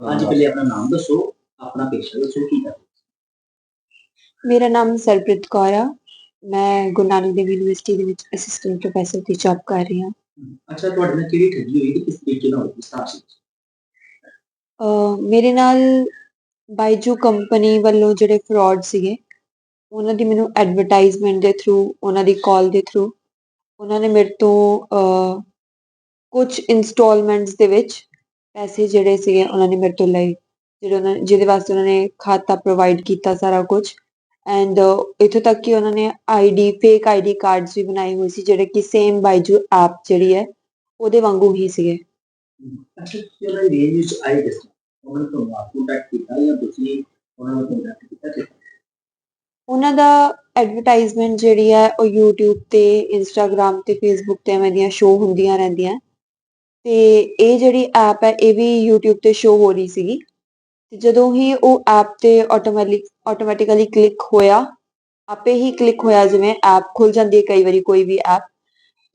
ਹਾਂਜੀ ਪਹਿਲੇ ਆਪਣਾ ਨਾਮ ਦੱਸੋ ਆਪਣਾ ਪੇਸ਼ਾ ਦੱਸੋ ਕੀ ਕਰਦੇ ਮੇਰਾ ਨਾਮ ਸਰਬ੍ਰਿਤ ਕੌਰ ਆ। ਮੈਂ ਗੁਰੂ ਨਾਨਕ ਦੇਵ ਯੂਨੀਵਰਸਿਟੀ ਦੇ ਵਿੱਚ ਅਸਿਸਟੈਂਟ ਪ੍ਰੋਫੈਸਰ ਦੀ ਜੌਬ ਕਰ ਰਹੀ ਹਾਂ। ਅੱਛਾ ਤੁਹਾਡੇ ਨਾਲ ਕਿਹੜੀ ਠੱਗੀ ਹੋਈ ਤੇ ਕਿਸ ਤਰੀਕੇ ਨਾਲ ਹੋਈ ਵਿਸਤਾਰ ਸੀ ਮੇਰੇ ਨਾਲ ਬਾਈਜੂ ਕੰਪਨੀ ਵੱਲੋਂ ਜਿਹੜੇ ਫਰਾਡ ਸੀਗੇ ਉਹਨਾਂ ਦੀ ਮੈਨੂੰ ਐਡਵਰਟਾਈਜ਼ਮੈਂਟ ਦੇ ਥਰੂ ਉਹਨਾਂ ਦੀ ਕਾਲ ਦੇ ਥਰੂ ਉਹਨਾਂ ਨੇ ਮੇਰੇ ਤੋਂ ਕੁਝ ਇਨਸਟਾਲਮੈਂਟਸ ਦੇ ਵਿੱਚ ਪੈਸੇ ਜਿਹੜੇ ਸੀਗੇ ਉਹਨਾਂ ਨੇ ਮੇਰੇ ਤੋਂ ਲਏ ਜਿਹੜੇ ਉਹਨਾਂ ਜਿਹਦੇ ਵਾਸਤੇ ਉਹਨਾਂ ਨੇ ਖਾਤਾ ਪ੍ਰੋਵਾਈਡ ਕੀਤਾ ਸਾਰਾ ਕੁਝ। ਐਂਡ ਇੱਥੋਂ ਤੱਕ ਕਿ ਉਹਨਾਂ ਨੇ ਆਈਡੀ ਫੇਕ ਆਈਡੀ ਕਾਰਡਸ ਵੀ ਬਣਾਏ ਹੋਏ ਸੀ ਜਿਹੜੇ ਕਿ ਸੇਮ ਬਾਈਜੂ ਐਪ ਜਿਹੜੀ ਹੈ ਉਹਦੇ ਵਾਂਗੂ ਹੀ ਸੀਗੇ। ਅੱਛਾ ਉਹਨਾਂ ਦੀ ਰੇਂਜ ਵਿੱਚ ਆਈ ਕਿਸ ਤਰ੍ਹਾਂ ਉਹਨਾਂ ਨੇ ਤੁਹਾਨੂੰ ਆਪ ਕੰਟੈਕਟ ਕੀਤਾ ਜਾਂ ਤੁਸੀਂ ਉਹਨਾਂ ਨੂੰ ਕੰਟੈਕਟ ਕੀਤਾ ਕਿ ਉਹਨਾਂ ਦਾ ਐਡਵਰਟਾਈਜ਼ਮੈਂਟ ਜਿਹੜੀ ਹੈ ਉਹ YouTube ਤੇ Instagram ਤੇ Facebook ਤੇ ਐਵੇਂ ਦੀਆਂ ਸ਼ੋਅ ਹੁੰਦੀਆਂ ਰਹਿੰਦੀਆਂ। ਤੇ ਇਹ ਜਿਹੜੀ ਐਪ ਹੈ ਇਹ ਵੀ YouTube ਤੇ ਸ਼ੋਅ ਹੋ ਰਹੀ ਸੀਗੀ। ਤੇ ਜਦੋਂ ਹੀ ਉਹ ਐਪ ਤੇ ਆਟੋਮੈਟਿਕ ਆਟੋਮੈਟਿਕਲੀ ਕਲਿੱਕ ਹੋਇਆ ਆਪੇ ਹੀ ਕਲਿੱਕ ਹੋਇਆ ਜਿਵੇਂ ਐਪ ਖੁੱਲ ਜਾਂਦੀ ਹੈ ਕਈ ਵਾਰੀ ਕੋਈ ਵੀ ਐਪ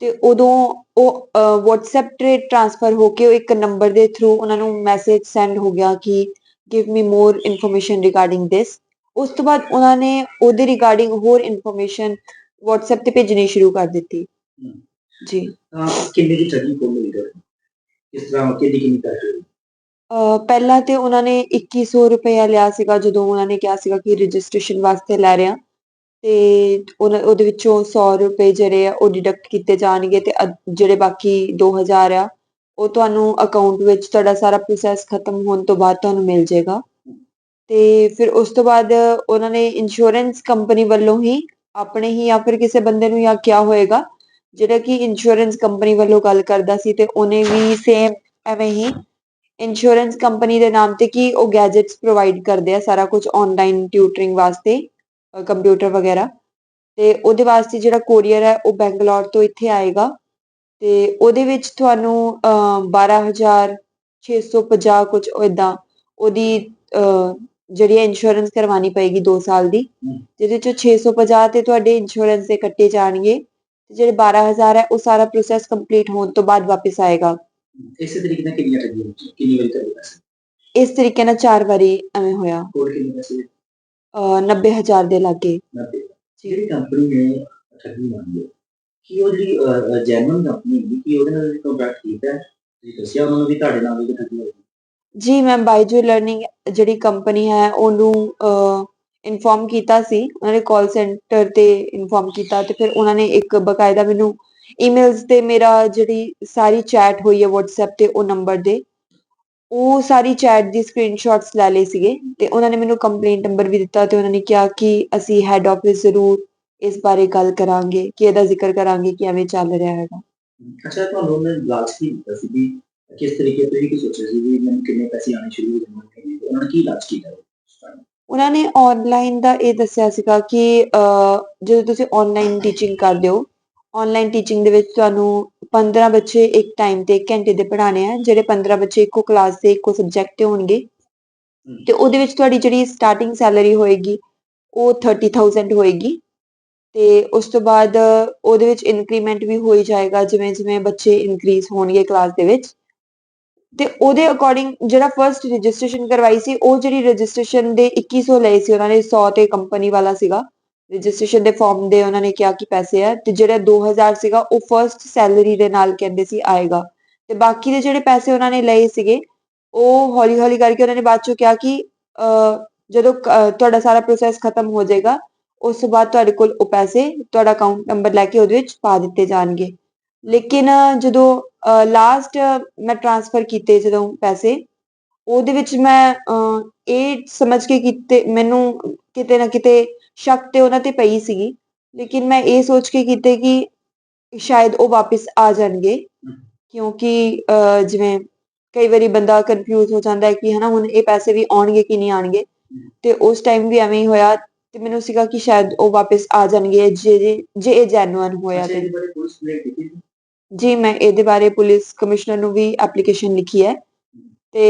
ਤੇ ਉਦੋਂ ਉਹ WhatsApp ਤੇ ਟ੍ਰਾਂਸਫਰ ਹੋ ਕੇ ਉਹ ਇੱਕ ਨੰਬਰ ਦੇ ਥਰੂ ਉਹਨਾਂ ਨੂੰ ਮੈਸੇਜ ਸੈਂਡ ਹੋ ਗਿਆ ਕਿ give me more information regarding this ਉਸ ਤੋਂ ਬਾਅਦ ਉਹਨਾਂ ਨੇ ਉਹਦੇ ਰਿਗਾਰਡਿੰਗ ਹੋਰ ਇਨਫੋਰਮੇਸ਼ਨ WhatsApp ਤੇ ਭੇਜਣੀ ਸ਼ੁਰੂ ਕਰ ਦਿੱਤੀ। ਜੀ। ਤਾਂ ਕਿੰਨੇ ਦੀ ਠੱਗੀ ਕੋਲ ਮਿਲੀ ਤੁਹਾਡੀ ਕਿਸ ਤਰ੍ਹਾਂ ਕਿੰਨੀ ਕਿੰਨੀ ਕਰਕੇ ਪਹਿਲਾਂ ਤੇ ਉਹਨਾਂ ਨੇ 2100 ਰੁਪਇਆ ਲਿਆ ਸੀਗਾ, ਜਦੋਂ ਉਹਨਾਂ ਨੇ ਕਿਹਾ ਸੀਗਾ ਕਿ ਰਜਿਸਟ੍ਰੇਸ਼ਨ ਵਾਸਤੇ ਲੈ ਰਹੇ। ਆ ਤੇ ਉਹਨਾਂ, ਉਹਦੇ ਵਿੱਚੋਂ 100 ਰੁਪਏ ਜਿਹੜੇ ਆ ਉਹ ਡਿਡਕਟ ਕੀਤੇ ਜਾਣਗੇ ਤੇ ਅੱਧ- ਜਿਹੜੇ ਬਾਕੀ 2000 ਆ, ਉਹ ਤੁਹਾਨੂੰ ਅਕਾਊਂਟ ਵਿੱਚ ਤੁਹਾਡਾ ਸਾਰਾ ਪ੍ਰੋਸੈਸ ਖਤਮ ਹੋਣ ਤੋਂ ਬਾਅਦ ਤੁਹਾਨੂੰ ਮਿਲ ਜਾਏਗਾ। ਤੇ ਫਿਰ ਉਸ ਤੋਂ ਬਾਅਦ ਉਹਨਾਂ ਨੇ ਇੰਸ਼ੋਰੈਂਸ ਕੰਪਨੀ ਵੱਲੋਂ ਹੀ ਆਪਣੇ ਹੀ ਜਾਂ ਫਿਰ ਕਿਸੇ ਬੰਦੇ ਨੂੰ ਜਾਂ ਕਿਹਾ ਹੋਏਗਾ ਜਿਹੜਾ ਕਿ ਇੰਸ਼ੋਰੈਂਸ ਕੰਪਨੀ ਵੱਲੋਂ ਗੱਲ ਕਰਦਾ ਸੀ ਤੇ ਉਹਨੇ ਵੀ ਸੇਮ ਐਵੇਂ ਹੀ ਇੰਸ਼ੋਰੈਂਸ ਕੰਪਨੀ ਦੇ ਨਾਮ ਤੇ ਕੀ ਉਹ ਗੈਜਟਸ ਪ੍ਰੋਵਾਈਡ ਕਰਦੇ ਆ ਸਾਰਾ ਕੁਝ ਆਨਲਾਈਨ ਟਿਊਟਰਿੰਗ ਵਾਸਤੇ ਕੰਪਿਊਟਰ ਵਗੈਰਾ। ਤੇ ਉਹਦੇ ਵਾਸਤੇ ਜਿਹੜਾ ਕੋਰੀਅਰ ਹੈ ਉਹ ਬੈਂਗਲੌਰ ਤੋਂ ਇੱਥੇ ਆਏਗਾ। ਤੇ ਉਹਦੇ ਵਿੱਚ ਤੁਹਾਨੂੰ ਅਹ, 12650 ਕੁਝ ਇਦਾਂ ਉਹਦੀ ਜਿਹੜੀ ਇੰਸ਼ੋਰੈਂਸ ਕਰਵਾਉਣੀ ਪਏਗੀ 2 ਸਾਲ ਦੀ। ਜਿਹਦੇ ਚੋਂ 650 ਤੇ ਤੁਹਾਡੇ ਇੰਸ਼ੋਰੈਂਸ ਦੇ ਕੱਟੇ ਜਾਣਗੇ। ਤੇ ਜਿਹੜੇ 12000 ਹੈ ਉਹ ਸਾਰਾ ਪ੍ਰੋਸੈਸ ਕੰਪਲੀਟ ਹੋਣ ਤੋਂ ਬਾਅਦ ਵਾਪਸ ਆਏਗਾ। ਇਸੇ ਤਰੀਕੇ ਨਾਲ ਕਿੰਨੀਆਂ ਹੋਈਆਂ ਕਿੰਨੀ ਵਾਰੀ ਕਰਦੇ ਪੈਸੇ ਇਸ ਤਰੀਕੇ ਨਾਲ ਚਾਰ ਵਾਰੀ ਐਵੇਂ ਹੋਇਆ। ਕੋਲ ਕਿੰਨੇ ਪੈਸੇ ਅਹ 90000 ਦੇ ਲਾਗੇ। ਨੱਬੇ। ਜਿਹੜੀ ਕੰਪਨੀ ਨੇ ਠੱਗੀ ਮਾਰੀ ਹੈ ਕੀ ਉਹ ਜਿਹੜੀ ਜੈਨੂਨ ਕੰਪਨੀ ਹੈ ਕੀ ਉਹਦੇ ਨਾਲ ਕੰਟੈਕਟ ਕੀਤਾ ਹੈ? ਤੁਸੀਂ ਦੱਸਿਆ ਉਹਨਾਂ ਨੂੰ ਵੀ ਤੁਹਾਡੇ ਨਾਲ ਵੀ ਠੱਗੀ ਹੋਈ। ਜੀ ਮੈਂ ਬਾਈਜੂ ਲਰਨਿੰਗ ਜਿਹੜੀ ਕੰਪਨੀ ਹੈ ਉਹਨੂੰ ਇਨਫੋਰਮ ਕੀਤਾ ਸੀ, ਉਹਨਾਂ ਨੇ ਕਾਲ ਸੈਂਟਰ ਤੇ ਇਨਫੋਰਮ ਕੀਤਾ ਤੇ ਫਿਰ ਉਹਨਾਂ ਨੇ ਇੱਕ ਬਕਾਇਦਾ ਮੈਨੂੰ ਈਮੇਲਸ ਤੇ ਮੇਰਾ ਜਿਹੜੀ ਸਾਰੀ ਚੈਟ ਹੋਈ ਹੈ WhatsApp ਤੇ ਉਹ ਨੰਬਰ ਦੇ, ਉਹ ਸਾਰੀ ਚੈਟ ਦੀ ਸਕਰੀਨਸ਼ਾਟਸ ਲੈ ਲਏ ਸੀਗੇ ਤੇ ਉਹਨਾਂ ਨੇ ਮੈਨੂੰ ਕੰਪਲੇਂਟ ਨੰਬਰ ਵੀ ਦਿੱਤਾ ਤੇ ਉਹਨਾਂ ਨੇ ਕਿਹਾ ਕਿ ਅਸੀਂ ਹੈੱਡ ਆਫਿਸ ਜ਼ਰੂਰ ਇਸ ਬਾਰੇ ਗੱਲ ਕਰਾਂਗੇ, ਕਿ ਇਹਦਾ ਜ਼ਿਕਰ ਕਰਾਂਗੇ ਕਿ ਐਵੇਂ ਚੱਲ ਰਿਹਾ ਹੈਗਾ। ਅੱਛਾ, ਤੁਹਾਨੂੰ ਉਹਨੇ ਲਾਲਚ ਕੀ ਦਿੱਤਾ ਸੀ ਵੀ ਕਿਸ ਤਰੀਕੇ ਤੁਸੀਂ ਕੀ ਸੋਚਿਆ ਸੀ ਵੀ ਮੈਨੂੰ ਕਿੰਨੇ ਪੈਸੇ ਆਣੇ ਸ਼ੁਰੂ ਹੋ ਜਾਣਗੇ ਉਹਨਾਂ ਨੇ ਕੀ ਲਾਲਚ ਕੀਤਾ? ਉਹਨਾਂ ਨੇ ਆਨਲਾਈਨ ਦਾ ਇਹ ਦੱਸਿਆ ਸੀਗਾ ਕਿ ਜਦੋਂ ਤੁਸੀਂ ਆਨਲਾਈਨ ਟੀਚਿੰਗ ਕਰਦੇ ਹੋ ਆਨਲਾਈਨ ਟੀਚਿੰਗ ਦੇ ਵਿੱਚ ਤੁਹਾਨੂੰ 15 ਬੱਚੇ ਇੱਕ ਟਾਈਮ ਤੇ ਇੱਕ ਘੰਟੇ ਦੇ ਪੜ੍ਹਾਣੇ ਆ ਜਿਹੜੇ 15 ਬੱਚੇ ਇੱਕੋ ਕਲਾਸ ਦੇ ਇੱਕੋ ਸਬਜੈਕਟ ਤੇ ਹੋਣਗੇ। ਤੇ ਉਹਦੇ ਵਿੱਚ ਤੁਹਾਡੀ ਜਿਹੜੀ ਸਟਾਰਟਿੰਗ ਸੈਲਰੀ ਹੋਏਗੀ ਉਹ 30000 ਹੋਏਗੀ। ਤੇ ਉਸ ਤੋਂ ਬਾਅਦ ਉਹਦੇ ਵਿੱਚ ਇਨਕਰੀਮੈਂਟ ਵੀ ਹੋਈ ਜਾਏਗਾ ਜਿਵੇਂ ਜਿਵੇਂ ਬੱਚੇ ਇਨਕਰੀਜ਼ ਹੋਣਗੇ ਕਲਾਸ ਦੇ ਵਿੱਚ। ਤੇ ਉਹਦੇ ਅਕੋਰਡਿੰਗ ਜਿਹੜਾ ਫਰਸਟ ਰਜਿਸਟ੍ਰੇਸ਼ਨ ਕਰਵਾਈ ਸੀ, ਉਹ ਜਿਹੜੀ ਰਜਿਸਟ੍ਰੇਸ਼ਨ ਦੇ 2100 ਲਏ ਸੀ, ਉਹਨਾਂ ਨੇ 100 ਤੇ ਕੰਪਨੀ ਵਾਲਾ ਸੀਗਾ। ਰਜਿਸਟ੍ਰੇਸ਼ਨ ਦੇ ਫਾਰਮ ਦੇ ਉਹਨਾਂ ਨੇ ਕਿਹਾ ਕਿ ਪੈਸੇ ਆ, ਤੇ ਜਿਹੜਾ 2000 ਸੀਗਾ, ਉਹ ਫਰਸਟ ਸੈਲਰੀ ਦੇ ਨਾਲ ਕਹਿੰਦੇ ਸੀ ਆਏਗਾ। ਤੇ ਬਾਕੀ ਦੇ ਜਿਹੜੇ ਪੈਸੇ ਉਹਨਾਂ ਨੇ ਲਏ ਸੀਗੇ, ਉਹ ਹੌਲੀ ਹੌਲੀ ਕਰਕੇ ਉਹਨਾਂ ਨੇ ਬਾਅਦ ਚੋਂ ਕਿਹਾ ਕਿ ਜਦੋਂ ਤੁਹਾਡਾ ਸਾਰਾ ਪ੍ਰੋਸੈਸ ਖਤਮ ਹੋ ਜਾਏਗਾ, ਉਸ ਤੋਂ ਬਾਅਦ ਤੁਹਾਡੇ ਕੋਲ ਉਹ ਪੈਸੇ, ਤੁਹਾਡਾ ਅਕਾਊਂਟ ਨੰਬਰ ਲੈ ਕੇ ਉਹਦੇ ਵਿੱਚ ਪਾ ਦਿੱਤੇ ਜਾਣਗੇ। ਲੇਕਿਨ ਜਦੋਂ ਲਾਸਟ ਮੈਂ ਟ੍ਰਾਂਸਫਰ ਕੀਤੇ ਜਦੋਂ ਪੈਸੇ ਉਹਦੇ ਵਿੱਚ ਮੈਂ ਇਹ ਸਮਝ ਕੇ ਕੀਤੇ ਮੈਨੂੰ ਕਿਤੇ ਨਾ ਕਿਤੇ ਸ਼ੱਕ ਤੇ ਉਹਨਾਂ ਤੇ ਪਈ ਸੀਗੀ। ਲੇਕਿਨ ਮੈਂ ਇਹ ਸੋਚ ਕੇ ਕੀਤੇ ਕਿ ਸ਼ਾਇਦ ਉਹ ਵਾਪਸ ਆ ਜਾਣਗੇ। ਕਿਉਂਕਿ ਜਿਵੇਂ ਕਈ ਵਾਰੀ ਬੰਦਾ ਕਨਫਿਊਜ਼ ਹੋ ਜਾਂਦਾ ਹੈ ਕਿ ਹਨਾ ਹੁਣ ਇਹ ਪੈਸੇ ਵੀ ਆਉਣਗੇ ਕਿ ਨਹੀਂ ਆਉਣਗੇ। ਤੇ ਉਸ ਟਾਈਮ ਵੀ ਐਵੇਂ ਹੀ ਹੋਇਆ ਤੇ ਮੈਨੂੰ ਸੀਗਾ ਕਿ ਸ਼ਾਇਦ ਉਹ ਵਾਪਸ ਆ ਜਾਣਗੇ ਜੇ ਜੇ- ਇਹ ਜੈਨੂਅਨ ਹੋਇਆ ਤੇ। ਜੀ ਮੈਂ ਇਹਦੇ ਬਾਰੇ ਪੁਲਿਸ ਕਮਿਸ਼ਨਰ ਨੂੰ ਵੀ ਐਪਲੀਕੇਸ਼ਨ ਲਿਖੀ ਹੈ ਤੇ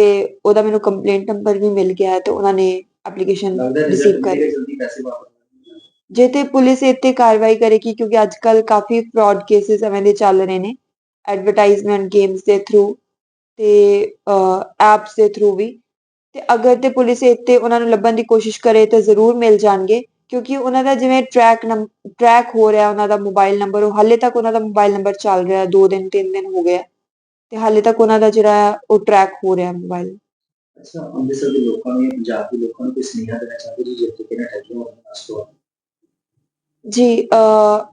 ਉਹਦਾ ਮੈਨੂੰ ਕੰਪਲੇਂਟ ਨੰਬਰ ਵੀ ਮਿਲ ਗਿਆ ਹੈ ਤੇ ਉਹਨਾਂ ਨੇ ਐਪਲੀਕੇਸ਼ਨ ਰਿਸੀਵ ਕਰ ਜਲਦੀ ਪੈਸੇ ਵਾਪਸ ਜੇ ਤੇ ਪੁਲਿਸ ਇੱਥੇ ਕਾਰਵਾਈ ਕਰੇਗੀ ਕਿਉਂਕਿ ਅੱਜ ਕੱਲ ਕਾਫੀ ਫਰਾਡ ਕੇਸਿਸ ਐਵੇਂ ਦੇ ਚੱਲ ਰਹੇ ਨੇ ਐਡਵਰਟਾਈਜ਼ਮੈਂਟ ਗੇਮਸ ਦੇ ਥਰੂ ਤੇ ਐਪਸ ਦੇ ਥਰੂ ਵੀ ਤੇ ਅਗਰ ਤੇ ਪੁਲਿਸ ਇੱਥੇ ਉਹਨਾਂ ਨੂੰ ਲੱਭਣ ਦੀ ਕੋਸ਼ਿਸ਼ ਕਰੇ ਤਾਂ ਜ਼ਰੂਰ ਮਿਲ ਜਾਣਗੇ। ਕਿਉਂਕਿ ਉਹਨਾਂ ਦਾ ਜਿਵੇਂ ਟਰੈਕ ਟਰੈਕ ਹੋ ਰਿਹਾ ਉਹਨਾਂ ਦਾ ਮੋਬਾਈਲ ਨੰਬਰ ਉਹ ਹਾਲੇ ਤੱਕ ਉਹਨਾਂ ਦਾ ਮੋਬਾਈਲ ਨੰਬਰ ਚੱਲ ਰਿਹਾ 2 ਦਿਨ 3 ਦਿਨ ਹੋ ਗਏ ਤੇ ਹਾਲੇ ਤੱਕ ਉਹਨਾਂ ਦਾ ਜਿਹੜਾ ਉਹ ਟਰੈਕ ਹੋ ਰਿਹਾ ਮੋਬਾਈਲ ਅੱਛਾ ਅੰਮ੍ਰਿਤਸਰ ਦੇ ਲੋਕਾਂ ਨੂੰ ਜਾਂ ਪੰਜਾਬ ਦੇ ਲੋਕਾਂ ਨੂੰ ਕੋਈ ਸੁਨੇਹਾ ਦੇਣਾ ਚਾਹੁੰਦੇ ਜੀ ਜਿੱਥੇ ਕਿਹਨਾਂ ਠੱਗੀਆਂ ਹੋਣ ਅਸਤੋ ਜੀ ਅ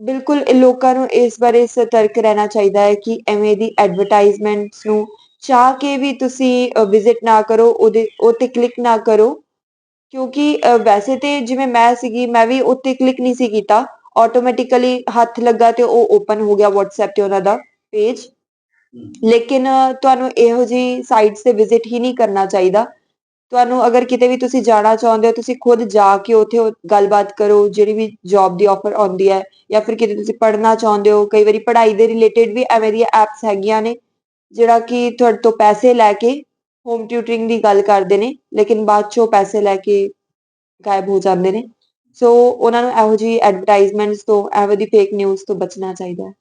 ਬਿਲਕੁਲ ਇਹ ਲੋਕਾਂ ਨੂੰ ਇਸ ਬਾਰੇ ਸਤਰਕ ਰਹਿਣਾ ਚਾਹੀਦਾ ਹੈ ਕਿ ਐਵੇਂ ਦੀ ਐਡਵਰਟਾਈਜ਼ਮੈਂਟਸ ਨੂੰ ਚਾਹ ਕੇ ਵੀ ਤੁਸੀਂ ਵਿਜ਼ਿਟ ਨਾ ਕਰੋ ਉਹਦੇ ਉਹ ਤੇ ਕਲਿੱਕ ਨਾ ਕਰੋ। ਕਿਉਂਕਿ ਵੈਸੇ ਤੇ ਜਿਵੇਂ ਮੈਂ ਸੀਗੀ, ਮੈਂ ਵੀ ਉੱਤੇ ਕਲਿੱਕ ਨਹੀਂ ਸੀ ਕੀਤਾ। ਆਟੋਮੈਟਿਕਲੀ ਹੱਥ ਲੱਗਾ ਤੇ ਉਹ ਓਪਨ ਹੋ ਗਿਆ WhatsApp ਤੇ ਉਹਨਾਂ ਦਾ ਪੇਜ ਲੇਕਿਨ ਤੁਹਾਨੂੰ ਇਹੋ ਜਿਹੀ ਸਾਈਟਸ ਤੇ ਵਿਜ਼ਿਟ ਹੀ ਨਹੀਂ ਕਰਨਾ ਚਾਹੀਦਾ। ਤੁਹਾਨੂੰ ਅਗਰ ਕਿਤੇ ਵੀ ਤੁਸੀਂ ਜਾਣਾ ਚਾਹੁੰਦੇ ਹੋ, ਤੁਸੀਂ ਖੁਦ ਜਾ ਕੇ ਉੱਥੇ ਗੱਲਬਾਤ ਕਰੋ, ਜਿਹੜੀ ਵੀ ਜੌਬ ਦੀ ਆਫਰ ਆਉਂਦੀ ਹੈ। ਜਾਂ ਫਿਰ ਕਿਤੇ ਤੁਸੀਂ ਪੜ੍ਹਨਾ ਚਾਹੁੰਦੇ ਹੋ, ਕਈ ਵਾਰੀ ਪੜ੍ਹਾਈ ਦੇ ਰਿਲੇਟਡ ਵੀ ਐਵੇਂ ਦੀਆਂ ਐਪਸ ਹੈਗੀਆਂ ਨੇ, ਜਿਹੜਾ ਕਿ ਤੁਹਾਡੇ ਤੋਂ ਪੈਸੇ ਲੈ ਕੇ ਹੋਮ ਟਿਊਟਰਿੰਗ ਦੀ ਗੱਲ ਕਰਦੇ ਨੇ, ਲੇਕਿਨ ਬਾਅਦ ਚੋਂ ਪੈਸੇ ਲੈ ਕੇ ਗਾਇਬ ਹੋ ਜਾਂਦੇ ਨੇ। ਸੋ ਉਹਨਾਂ ਨੂੰ ਇਹੋ ਜਿਹੀ ਐਡਵਰਟਾਈਜ਼ਮੈਂਟਸ ਤੋਂ, ਇਹੋ ਜਿਹੀ ਫੇਕ ਨਿਊਜ਼ ਤੋਂ ਬਚਣਾ ਚਾਹੀਦਾ ਹੈ।